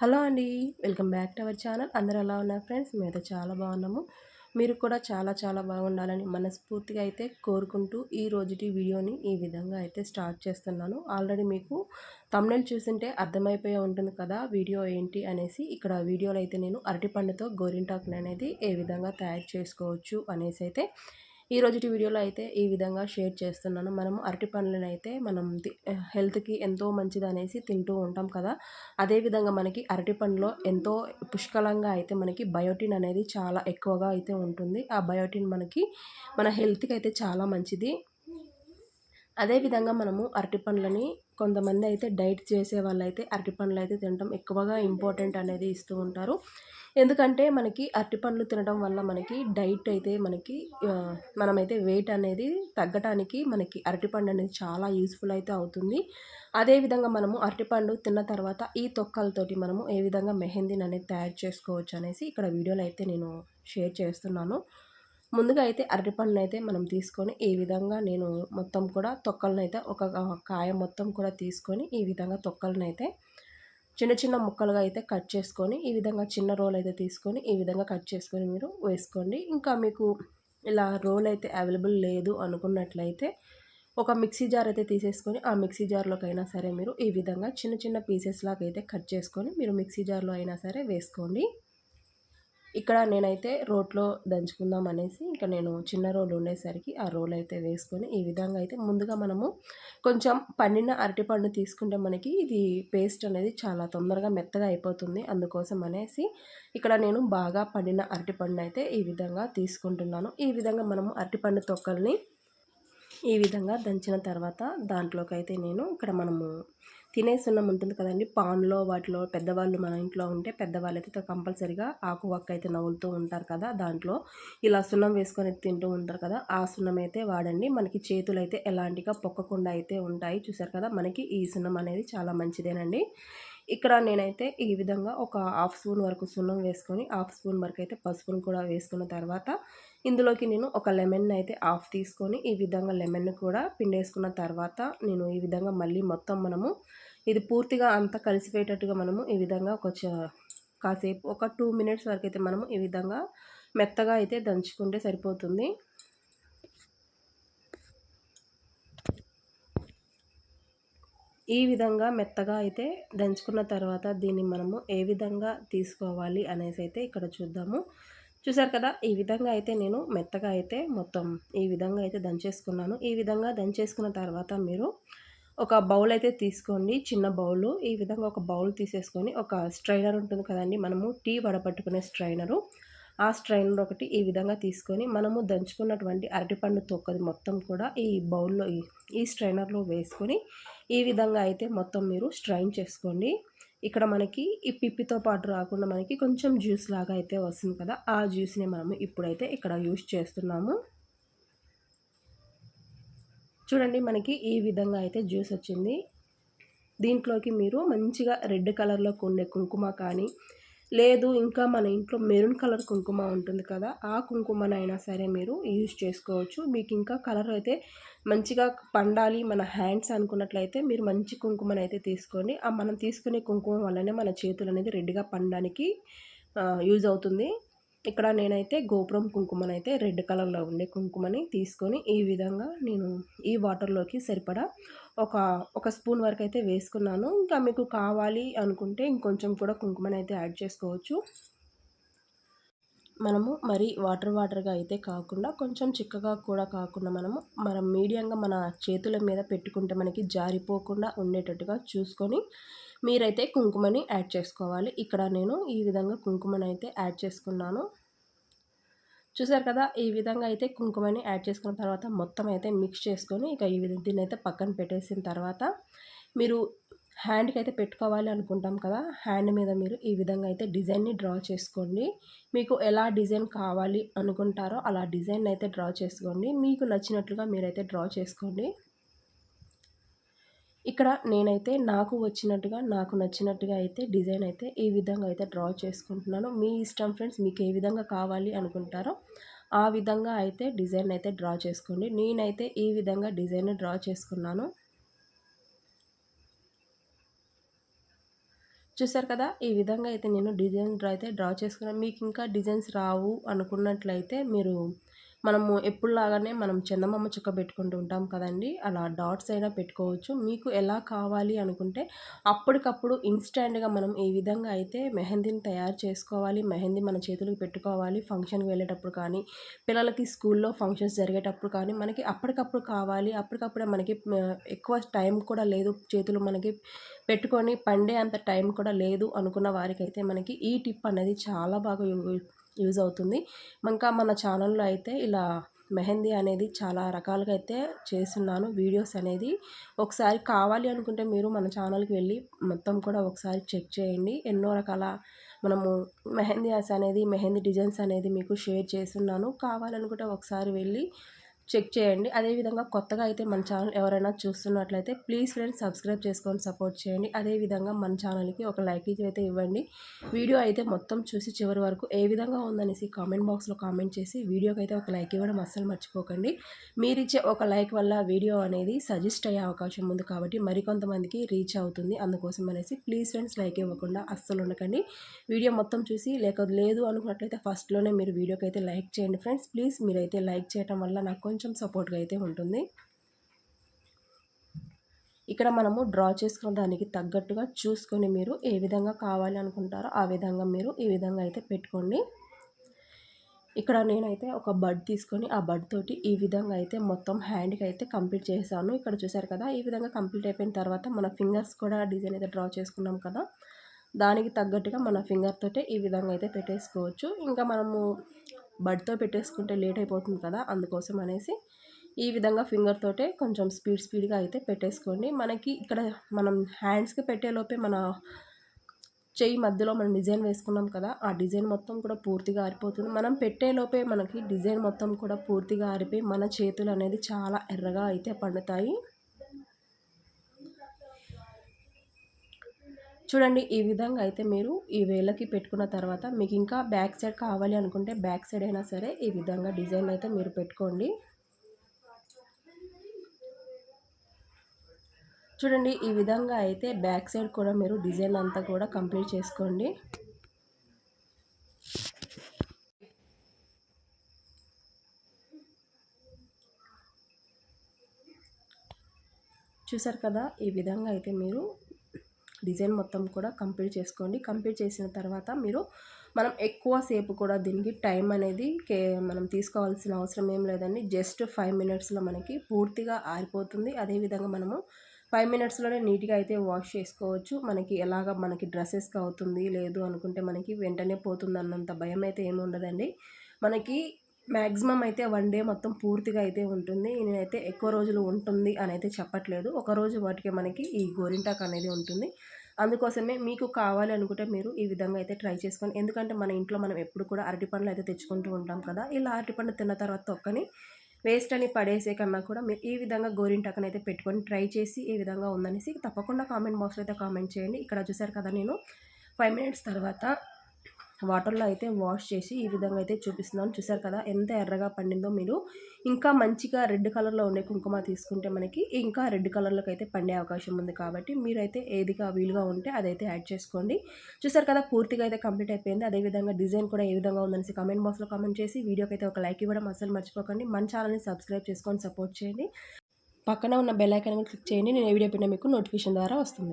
Hello అండి welcome back to our channel. అందరూ ఎలా ఉన్నారు ఫ్రెండ్స్? మేమైతే చాలా బాగున్నాము. మీరు కూడా చాలా చాలా బాగుండాలని మనస్ఫూర్తిగా అయితే కోరుకుంటూ ఈ రోజుటి వీడియోని ఈ విధంగా అయితే స్టార్ట్ చేస్తున్నాను. ఆల్రెడీ మీకు తమిళ చూసింటే అర్థమైపోయి ఉంటుంది కదా వీడియో ఏంటి అనేసి. ఇక్కడ వీడియోలో అయితే నేను అరటిపండుతో గోరింటాకుని అనేది ఏ విధంగా తయారు చేసుకోవచ్చు అనేసి అయితే ఈ రోజుటి వీడియోలో అయితే ఈ విధంగా షేర్ చేస్తున్నాను. మనము అరటి పండ్లను అయితే మనం హెల్త్కి ఎంతో మంచిది అనేసి తింటూ ఉంటాం కదా. అదేవిధంగా మనకి అరటి పండ్లో ఎంతో పుష్కలంగా అయితే మనకి బయోటిన్ అనేది చాలా ఎక్కువగా అయితే ఉంటుంది. ఆ బయోటిన్ మనకి మన హెల్త్కి అయితే చాలా మంచిది. అదేవిధంగా మనము అరటి పండ్లని కొంతమంది అయితే డైట్ చేసే వాళ్ళు అయితే అరటి పండ్లు అయితే తినడం ఎక్కువగా ఇంపార్టెంట్ అనేది ఇస్తూ ఉంటారు. ఎందుకంటే మనకి అరటిపండ్లు తినడం వల్ల మనకి డైట్ అయితే మనకి మనమైతే వెయిట్ అనేది తగ్గటానికి మనకి అరటిపండు అనేది చాలా యూస్ఫుల్ అయితే అవుతుంది. అదేవిధంగా మనము అరటిపండు తిన్న తర్వాత ఈ తొక్కలతోటి మనము ఏ విధంగా మెహందీని అనేది తయారు చేసుకోవచ్చు అనేసి ఇక్కడ వీడియోలో అయితే నేను షేర్ చేస్తున్నాను. ముందుగా అయితే అరటిపండును అయితే మనం తీసుకొని ఈ విధంగా నేను మొత్తం కూడా తొక్కలను అయితే ఒక కాయ మొత్తం కూడా తీసుకొని ఈ విధంగా తొక్కలను అయితే చిన్న చిన్న ముక్కలుగా అయితే కట్ చేసుకొని ఈ విధంగా చిన్న రోల్ అయితే తీసుకొని ఈ విధంగా కట్ చేసుకొని మీరు వేసుకోండి. ఇంకా మీకు ఇలా రోల్ అయితే అవైలబుల్ లేదు అనుకున్నట్లయితే ఒక మిక్సీ జార్ అయితే తీసేసుకొని ఆ మిక్సీ జార్లోకి అయినా సరే మీరు ఈ విధంగా చిన్న చిన్న పీసెస్ లాగా అయితే కట్ చేసుకొని మీరు మిక్సీ జార్లో అయినా సరే వేసుకోండి. ఇక్కడ నేనైతే రోట్లో దంచుకుందాం అనేసి ఇంకా నేను చిన్న రోల్ ఉండేసరికి ఆ రోల్ అయితే వేసుకొని ఈ విధంగా అయితే ముందుగా మనము కొంచెం పండిన అరటిపండు తీసుకుంటే మనకి ఇది పేస్ట్ అనేది చాలా తొందరగా మెత్తగా అయిపోతుంది. అందుకోసం అనేసి ఇక్కడ నేను బాగా పండిన అరటిపండు అయితే ఈ విధంగా తీసుకుంటున్నాను. ఈ విధంగా మనము అరటిపండు తొక్కల్ని ఈ విధంగా దంచిన తర్వాత దాంట్లోకి అయితే నేను ఇక్కడ మనము తినే సున్నం ఉంటుంది కదండి. పాన్లో వాటిలో పెద్దవాళ్ళు మన ఇంట్లో ఉంటే పెద్దవాళ్ళు అయితే కంపల్సరిగా ఆకు వక్క అయితే నవ్వులుతూ ఉంటారు కదా దాంట్లో. ఇలా సున్నం వేసుకొని తింటూ ఉంటారు కదా ఆ సున్నం అయితే వాడండి. మనకి చేతులు అయితే ఎలాంటిగా పొక్కకుండా అయితే ఉంటాయి. చూసారు కదా మనకి ఈ సున్నం అనేది చాలా మంచిదేనండి. ఇక్కడ నేనైతే ఈ విధంగా ఒక హాఫ్ స్పూన్ వరకు సున్నం వేసుకొని హాఫ్ స్పూన్ వరకు అయితే పసుపును కూడా వేసుకున్న తర్వాత ఇందులోకి నేను ఒక లెమన్ అయితే హాఫ్ తీసుకొని ఈ విధంగా లెమన్ కూడా పిండేసుకున్న తర్వాత నేను ఈ విధంగా మళ్ళీ మొత్తం మనము ఇది పూర్తిగా అంతా కలిసిపోయేటట్టుగా మనము ఈ విధంగా ఒక కాసేపు ఒక టూ మినిట్స్ వరకు అయితే మనము ఈ విధంగా మెత్తగా అయితే దంచుకుంటే సరిపోతుంది. ఈ విధంగా మెత్తగా అయితే దంచుకున్న తర్వాత దీన్ని మనము ఏ విధంగా తీసుకోవాలి అనేసి అయితే ఇక్కడ చూద్దాము. చూసారు కదా ఈ విధంగా అయితే నేను మెత్తగా అయితే మొత్తం ఈ విధంగా అయితే దంచేసుకున్నాను. ఈ విధంగా దంచేసుకున్న తర్వాత మీరు ఒక బౌల్ అయితే తీసుకోండి. చిన్న బౌల్ ఈ విధంగా ఒక బౌల్ తీసేసుకొని ఒక స్ట్రైనర్ ఉంటుంది కదండి మనము టీ వడపట్టుకునే స్ట్రైనరు. ఆ స్ట్రైనర్ ఒకటి ఈ విధంగా తీసుకొని మనము దంచుకున్నటువంటి అరటిపండు తొక్కది మొత్తం కూడా ఈ బౌల్లో ఈ స్ట్రైనర్లో వేసుకొని ఈ విధంగా అయితే మొత్తం మీరు స్ట్రైన్ చేసుకోండి. ఇక్కడ మనకి ఈ పిప్పితో పాటు రాకుండా మనకి కొంచెం జ్యూస్ లాగా అయితే వస్తుంది కదా ఆ జ్యూస్ని మనము ఇప్పుడైతే ఇక్కడ యూస్ చేస్తున్నాము. చూడండి మనకి ఈ విధంగా అయితే జ్యూస్ వచ్చింది. దీంట్లోకి మీరు మంచిగా రెడ్ కలర్లో ఉండే కుంకుమ కానీ లేదు ఇంకా మన ఇంట్లో మెరూన్ కలర్ కుంకుమ ఉంటుంది కదా ఆ కుంకుమనైనా సరే మీరు యూజ్ చేసుకోవచ్చు. మీకు ఇంకా కలర్ అయితే మంచిగా పండాలి మన హ్యాండ్స్ అనుకున్నట్లయితే మీరు మంచి కుంకుమని అయితే తీసుకోండి. ఆ మనం తీసుకునే కుంకుమ వల్లనే మన చేతులు అనేది రెడ్గా పండడానికి యూజ్ అవుతుంది. ఇక్కడ నేనైతే గోపురం కుంకుమని అయితే రెడ్ కలర్లో ఉండే కుంకుమని తీసుకొని ఈ విధంగా నేను ఈ వాటర్లోకి సరిపడా ఒక ఒక స్పూన్ వరకు అయితే వేసుకున్నాను. ఇంకా మీకు కావాలి అనుకుంటే ఇంకొంచెం కూడా కుంకుమని అయితే యాడ్ చేసుకోవచ్చు. మనము మరి వాటర్ వాటర్గా అయితే కాకుండా కొంచెం చిక్కగా కూడా కాకుండా మనము మనం మీడియంగా మన చేతుల మీద పెట్టుకుంటే మనకి జారిపోకుండా ఉండేటట్టుగా చూసుకొని మీరైతే కుంకుమని యాడ్ చేసుకోవాలి. ఇక్కడ నేను ఈ విధంగా కుంకుమని అయితే యాడ్ చేసుకున్నాను. చూసారు కదా ఈ విధంగా అయితే కుంకుమని యాడ్ చేసుకున్న తర్వాత మొత్తం అయితే మిక్స్ చేసుకొని ఇక ఈ విధంగా దీన్ని అయితే పక్కన పెట్టేసిన తర్వాత మీరు హ్యాండ్కి అయితే పెట్టుకోవాలి అనుకుంటాం కదా హ్యాండ్ మీద మీరు ఈ విధంగా అయితే డిజైన్ని డ్రా చేసుకోండి. మీకు ఎలా డిజైన్ కావాలి అనుకుంటారో అలా డిజైన్ అయితే డ్రా చేసుకోండి. మీకు నచ్చినట్లుగా మీరైతే డ్రా చేసుకోండి. ఇక్కడ నేనైతే నాకు వచ్చినట్టుగా నాకు నచ్చినట్టుగా అయితే డిజైన్ అయితే ఈ విధంగా అయితే డ్రా చేసుకుంటున్నాను. మీ ఇష్టం ఫ్రెండ్స్ మీకు ఏ విధంగా కావాలి అనుకుంటారో ఆ విధంగా అయితే డిజైన్ అయితే డ్రా చేసుకోండి. నేనైతే ఈ విధంగా డిజైన్ డ్రా చేసుకున్నాను. చూసారు కదా? ఈ విధంగా అయితే నేను డిజైన్ డ్రా అయితే డ్రా చేసుకున్నాను. మీకు ఇంకా డిజైన్స్ రావు అనుకున్నట్లయితే మీరు మనము ఎప్పుడులాగానే మనం చందమామ చుక్క పెట్టుకుంటూ ఉంటాం కదండి. అలా డాట్స్ అయినా పెట్టుకోవచ్చు. మీకు ఎలా కావాలి అనుకుంటే అప్పటికప్పుడు ఇన్స్టాంట్గా మనం ఈ విధంగా అయితే మెహందీని తయారు చేసుకోవాలి మెహందీ మన చేతులకు పెట్టుకోవాలి ఫంక్షన్కి వెళ్ళేటప్పుడు కానీ పిల్లలకి స్కూల్లో ఫంక్షన్స్ జరిగేటప్పుడు కానీ మనకి అప్పటికప్పుడు కావాలి. అప్పటికప్పుడే మనకి ఎక్కువ టైం కూడా లేదు. చేతులు మనకి పెట్టుకొని పండే అంత టైం కూడా లేదు అనుకున్న వారికైతే మనకి ఈ టిప్ అనేది చాలా బాగా యూజ్ అవుతుంది. ఇంకా మన ఛానల్లో అయితే ఇలా మెహందీ అనేది చాలా రకాలుగా అయితే చేస్తున్నాను వీడియోస్ అనేది. ఒకసారి కావాలి అనుకుంటే మీరు మన ఛానల్కి వెళ్ళి మొత్తం కూడా ఒకసారి చెక్ చేయండి. ఎన్నో రకాల మనము మెహందీ అనేది మెహందీ డిజైన్స్ అనేది మీకు షేర్ చేస్తున్నాను. కావాలనుకుంటే ఒకసారి వెళ్ళి చెక్ చేయండి. అదేవిధంగా కొత్తగా అయితే మన ఛానల్ ఎవరైనా చూస్తున్నట్లయితే ప్లీజ్ ఫ్రెండ్స్ సబ్స్క్రైబ్ చేసుకొని సపోర్ట్ చేయండి. అదేవిధంగా మన ఛానల్కి ఒక లైక్ అయితే ఇవ్వండి. వీడియో అయితే మొత్తం చూసి చివరి వరకు ఏ విధంగా ఉందనేసి కామెంట్ బాక్స్లో కామెంట్ చేసి వీడియోకి అయితే ఒక లైక్ ఇవ్వడం అస్సలు మర్చిపోకండి. మీరిచ్చే ఒక లైక్ వల్ల వీడియో అనేది సజెస్ట్ అయ్యే అవకాశం ఉంది కాబట్టి మరికొంతమందికి రీచ్ అవుతుంది. అందుకోసం అనేసి ప్లీజ్ ఫ్రెండ్స్ లైక్ ఇవ్వకుండా అస్సలు ఉండకండి. వీడియో మొత్తం చూసి లేక లేదు అనుకున్నట్లయితే ఫస్ట్లోనే మీరు వీడియోకి అయితే లైక్ చేయండి. ఫ్రెండ్స్ ప్లీజ్ మీరైతే లైక్ చేయడం వల్ల నాకు కొంచెం కొంచెం సపోర్ట్గా అయితే ఉంటుంది. ఇక్కడ మనము డ్రా చేసుకున్న దానికి తగ్గట్టుగా చూసుకొని మీరు ఏ విధంగా కావాలి అనుకుంటారో ఆ విధంగా మీరు ఈ విధంగా అయితే పెట్టుకోండి. ఇక్కడ నేనైతే ఒక బడ్ తీసుకొని ఆ బడ్ తోటి ఈ విధంగా అయితే మొత్తం హ్యాండ్కి అయితే కంప్లీట్ చేశాను. ఇక్కడ చూసారు కదా ఈ విధంగా కంప్లీట్ అయిపోయిన తర్వాత మన ఫింగర్స్ కూడా డిజైన్ అయితే డ్రా చేసుకున్నాం కదా దానికి తగ్గట్టుగా మన ఫింగర్ తోటే ఈ విధంగా అయితే పెట్టేసుకోవచ్చు. ఇంకా మనము బడ్తో పెట్టేసుకుంటే లేట్ అయిపోతుంది కదా అందుకోసం అనేసి ఈ విధంగా ఫింగర్ తోటే కొంచెం స్పీడ్ స్పీడ్గా అయితే పెట్టేసుకోండి. మనకి ఇక్కడ మనం హ్యాండ్స్కి పెట్టేలోపే మన చెయ్యి మధ్యలో మనం డిజైన్ వేసుకున్నాం కదా ఆ డిజైన్ మొత్తం కూడా పూర్తిగా ఆరిపోతుంది. మనం పెట్టేలోపే మనకి డిజైన్ మొత్తం కూడా పూర్తిగా ఆరిపోయి మన చేతులు అనేది చాలా ఎర్రగా అయితే పండుతాయి. చూడండి ఈ విధంగా అయితే మీరు ఈ వేలకి పెట్టుకున్న తర్వాత మీకు ఇంకా బ్యాక్ సైడ్ కావాలి అనుకుంటే బ్యాక్ సైడ్ అయినా సరే ఈ విధంగా డిజైన్ అయితే మీరు పెట్టుకోండి. చూడండి ఈ విధంగా అయితే బ్యాక్ సైడ్ కూడా మీరు డిజైన్ అంతా కూడా కంప్లీట్ చేసుకోండి. చూసారు కదా ఈ విధంగా అయితే మీరు డిజైన్ మొత్తం కూడా కంప్లీట్ చేసుకోండి. కంప్లీట్ చేసిన తర్వాత మీరు మనం ఎక్కువ సేపు కూడా దీనికి టైం అనేది కే మనం తీసుకోవాల్సిన అవసరం ఏం లేదండి. జస్ట్ ఫైవ్ మినిట్స్లో మనకి పూర్తిగా ఆరిపోతుంది. అదేవిధంగా మనము ఫైవ్ మినిట్స్లోనే నీట్గా అయితే వాష్ చేసుకోవచ్చు. మనకి ఎలాగ మనకి డ్రెస్సెస్కి అవుతుంది లేదు అనుకుంటే మనకి వెంటనే పోతుంది అన్నంత భయం అయితే ఏమి ఉండదండి. మనకి మ్యాక్సిమం అయితే వన్ డే మొత్తం పూర్తిగా అయితే ఉంటుంది. నేనైతే ఎక్కువ రోజులు ఉంటుంది అని అయితే చెప్పట్లేదు. ఒక రోజు వాటికి మనకి ఈ గోరింటాక్ అనేది ఉంటుంది. అందుకోసమే మీకు కావాలి అనుకుంటే మీరు ఈ విధంగా అయితే ట్రై చేసుకోండి. ఎందుకంటే మన ఇంట్లో మనం ఎప్పుడు కూడా అరటి పండ్లు అయితే తెచ్చుకుంటూ ఉంటాం కదా. ఇలా అరటి పండు తిన్న తర్వాత ఒక్కని వేస్ట్ అని పడేసే కన్నా కూడా మీరు ఈ విధంగా గోరింటాకని అయితే పెట్టుకొని ట్రై చేసి ఈ విధంగా ఉందనేసి తప్పకుండా కామెంట్ బాక్స్లో అయితే కామెంట్ చేయండి. ఇక్కడ చూసారు కదా నేను ఫైవ్ మినిట్స్ తర్వాత వాటర్లో అయితే వాష్ చేసి ఈ విధంగా అయితే చూపిస్తున్నాను. చూసారు కదా ఎంత ఎర్రగా పండిందో మీరు. ఇంకా మంచిగా రెడ్ కలర్లో ఉండే కుంకుమ తీసుకుంటే మనకి ఇంకా రెడ్ కలర్లోకి అయితే పండే అవకాశం ఉంది కాబట్టి మీరైతే ఏదిగా వీలుగా ఉంటే అదైతే యాడ్ చేసుకోండి. చూసారు కదా పూర్తిగా అయితే కంప్లీట్ అయిపోయింది. అదేవిధంగా డిజైన్ కూడా ఏ విధంగా ఉందనేసి కామెంట్ బాక్స్లో కామెంట్ చేసి వీడియోకి అయితే ఒక లైక్ ఇవ్వడం అసలు మర్చిపోకండి. మన ఛానల్ని సబ్స్క్రైబ్ చేసుకొని సపోర్ట్ చేయండి. పక్కన ఉన్న బెల్ ఐకాన్ క్లిక్ చేయండి. నేను ఏ వీడియో పెట్టినా మీకు నోటిఫికేషన్ ద్వారా వస్తుంది.